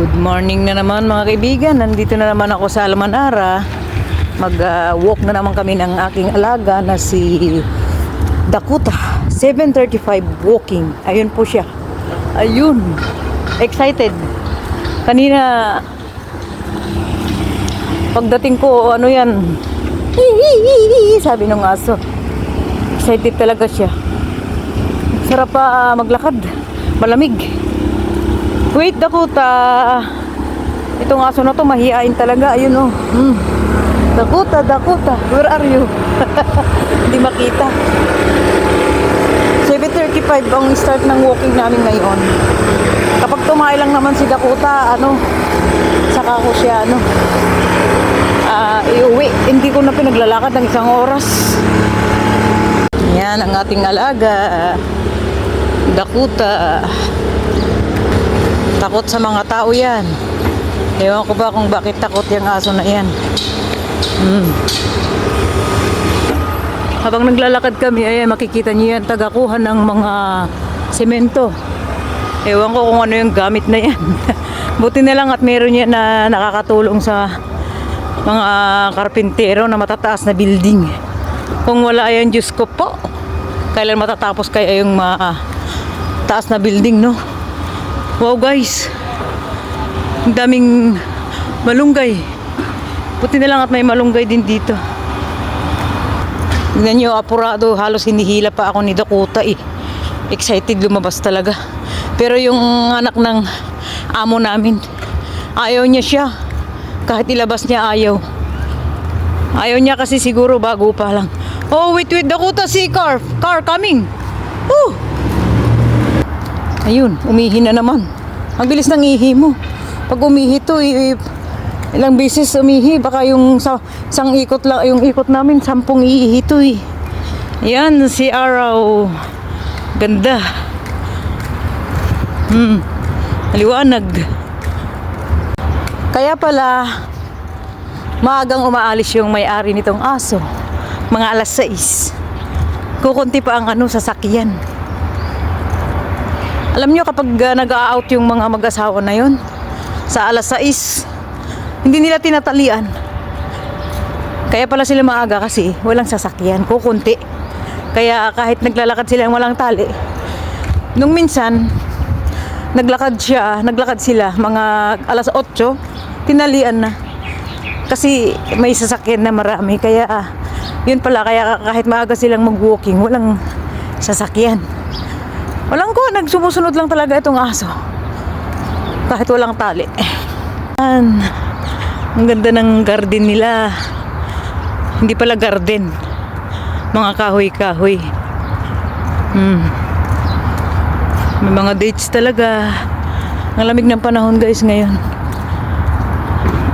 Good morning na naman mga kaibigan. Nandito na naman ako sa Almanara. Mag-walk na naman kami ng aking alaga na si Dakota. 7.35 walking. Ayun po siya. Ayun. Excited. Kanina, pagdating ko, ano yan, sabi ng aso. Excited talaga siya. Sarap pa ah, maglakad. Malamig. Wait, Dakota. Itong aso na to, mahihain talaga. Ayun, oh. Mm. Dakota, Dakota, where are you? Hindi makita. 7.35 ang start ng walking namin ngayon. Kapag tumahay lang naman si Dakota, ano, saka ko siya, ano, ah, iuwi. Hindi ko na pinaglalakad ng isang oras. Yan ang ating alaga. Dakota. Takot sa mga tao yan. Ewan ko ba kung bakit takot yung aso na yan. Hmm. Habang naglalakad kami, ayan, makikita niyo yan, tagakuha ng mga semento. Ewan ko kung ano yung gamit na yan. Buti na lang at meron yan na nakakatulong sa mga karpintero na matataas na building. Kung wala yan, Diyos ko po. Kailan matatapos kaya yung mga taas na building, no? Wow, guys. Ang daming malunggay. Buti na lang at may malunggay din dito. Tingnan nyo, apurado. Halos hinihila pa ako ni Dakota eh. Excited lumabas talaga. Pero yung anak ng amo namin, ayaw niya siya. Kahit ilabas niya, ayaw. Ayaw niya kasi siguro bago pa lang. Oh, wait, wait. Dakota, see car. Car coming. Woo! Ayun, umihi na naman. Ang bilis ng ihi mo. Pag umihi to, i- i- ilang beses umihi, baka yung sa, isang ikot lang, yung ikot namin, sampung ihi to eh. Yan, si Araw. Ganda. Hmm, maliwanag. Kaya pala, maagang umaalis yung may-ari nitong aso. Mga alas 6. Kukunti pa ang ano, sasakyan. Alam nyo kapag uh, nag-out yung mga mag-asawa na yon sa alas 6, hindi nila tinatalian. Kaya pala sila maaga kasi walang sasakyan, kukunti. Kaya kahit naglalakad sila walang tali. Nung minsan, naglakad siya, naglakad sila mga alas 8, tinalian na. Kasi may sasakyan na marami. Kaya ah, yun pala, kaya kahit maaga silang mag-walking, walang sasakyan. Walang ko, nagsumusunod lang talaga itong aso. Kahit walang tali. Yan. Ang ganda ng garden nila. Hindi pala garden. Mga kahoy-kahoy. Hmm. May mga dates talaga. Ang lamig ng panahon guys ngayon.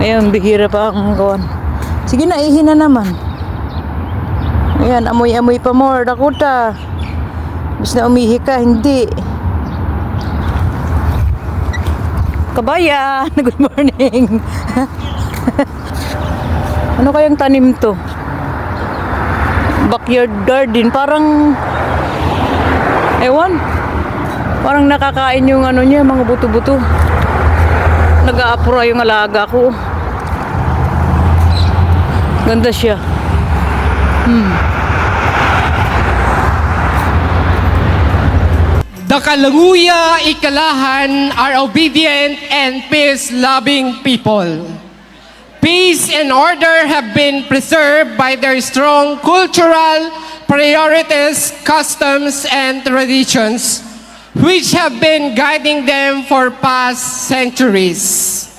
Ayun, bihira pa ang kawan. Sige na, naman. Ayan, amoy-amoy pa more. Dakota. Bis na umihi ka, hindi. Kabaya! Good morning! ano kayang tanim to? Backyard garden. Parang... Ewan. Parang nakakain yung ano niya, mga buto-buto. Nag-aapura yung alaga ko. Ganda siya. The Kalanguya Ikalahan are obedient and peace-loving people. Peace and order have been preserved by their strong cultural priorities, customs, and traditions, which have been guiding them for past centuries.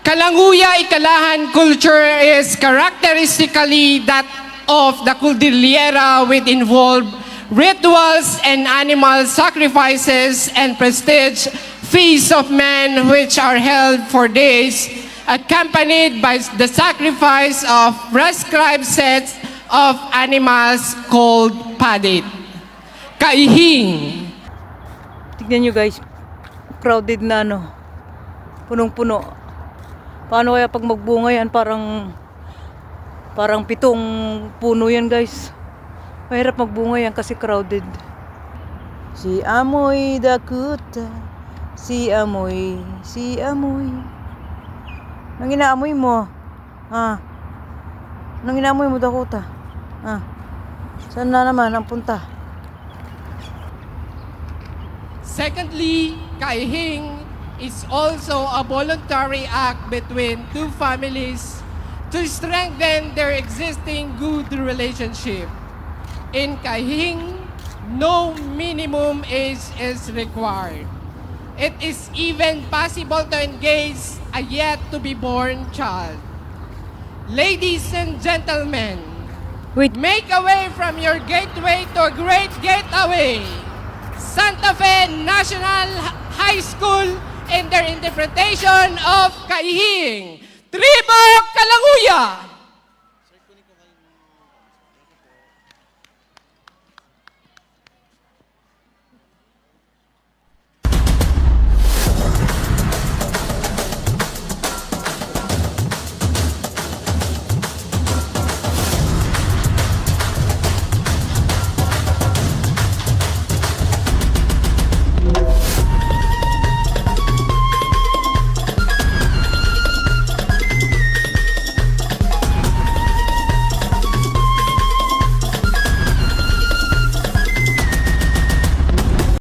Kalanguya Ikalahan culture is characteristically that of the Cordillera with involved rituals and animal sacrifices and prestige feasts of men which are held for days accompanied by the sacrifice of prescribed sets of animals called padit. Kaihing. Tignan nyo guys, crowded na ano, punong-puno. Paano kaya pag magbunga yan, parang, parang pitong puno yan guys. Mahirap magbunga yan kasi crowded. Si Amoy Dakota, Si amoy, si amoy. Nang inaamoy mo? Ah. Nang inaamoy mo, Dakota? Ah. Saan na naman ang punta? Secondly, kaihing is also a voluntary act between two families to strengthen their existing good relationship. In kaihing, no minimum age is required. It is even possible to engage a yet to be born child. Ladies and gentlemen, Wait, Make a way from your gateway to a great getaway. Santa Fe National High School in their interpretation of Kaihing. Tribo Kalanguya!